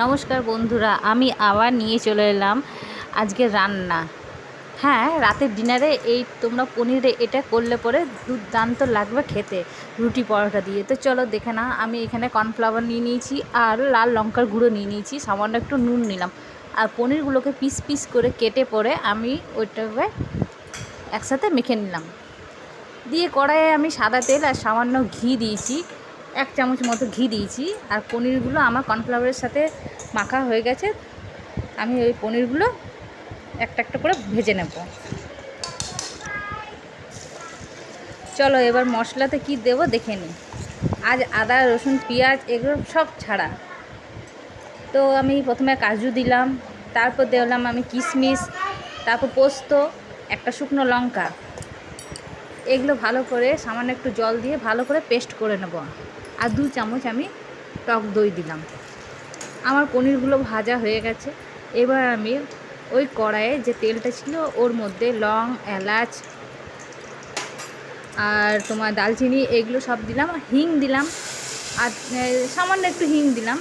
নমস্কার বন্ধুরা, আমি আবার নিয়ে চলে এলাম আজকে রান্না। হ্যাঁ রাতের ডিনারে এই তোমরা পনিরে এটা করলে পরে দুর্দান্ত লাগবে খেতে, রুটি পরোটা দিয়ে। তো চলো দেখে না আমি এখানে কর্নফ্লাওয়ার নিয়ে নিয়েছি আর লাল লঙ্কার গুঁড়ো নিয়ে নিয়েছি, সামান্য একটু নুন নিলাম। আর পনিরগুলোকে পিস পিস করে কেটে পরে আমি ওইটাকে একসাথে মেখে নিলাম। দিয়ে কড়াইয়ে আমি সাদা তেল আর সামান্য ঘি দিয়েছি। এক চামচ মতো ঘি দিয়েছি আর পনিরগুলো আমার কর্নফ্লাওয়ারের সাথে মাখা হয়ে গেছে। আমি ওই পনিরগুলো একটা একটা করে ভেজে নেব। চলো এবার মশলাতে কি দেব দেখে নিই। আজ আদা, রসুন, পেঁয়াজ এগুলো সব ছাড়া। তো আমি প্রথমে কাজু দিলাম, তারপর দিলাম আমি কিশমিশ, তারপর পোস্ত, একটা শুকনো লঙ্কা। এগুলো ভালো করে সামান্য একটু জল দিয়ে ভালো করে পেস্ট করে নেব। আর দু চামচ আমি টক দই দিলাম। আমার পনিরগুলো ভাজা হয়ে গেছে। এবার আমি ওই কড়াইয়ে যে তেলটা ছিল, ওর মধ্যে লং, এলাচ আর তোমার দালচিনি, এগুলো সব দিলাম। হিং দিলাম। আর সামান্য একটু হিং দিলাম।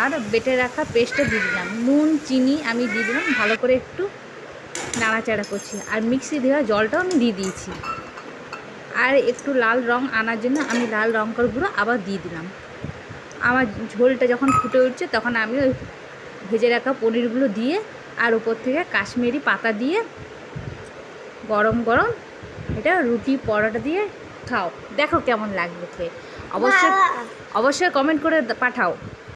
আর বেটে রাখা পেস্টটা দিয়ে দিলাম। নুন, চিনি আমি দিয়ে দিলাম। ভালো করে একটু নাড়াচাড়া করছি। আর মিক্সি দেওয়া জলটাও আমি দিয়ে দিয়েছি। আর একটু লাল রং আনার জন্য আমি লাল লঙ্কার গুঁড়ো আবার দিয়ে দিলাম। আমার ঝোলটা যখন ফুটে উঠছে তখন আমি ওই ভেজে রাখা পনিরগুলো দিয়ে আর উপর থেকে কাশ্মীরি পাতা দিয়ে গরম গরম এটা রুটি পরোটা দিয়ে খাও। দেখো কেমন লাগবে খেয়ে। অবশ্যই অবশ্যই কমেন্ট করে পাঠাও।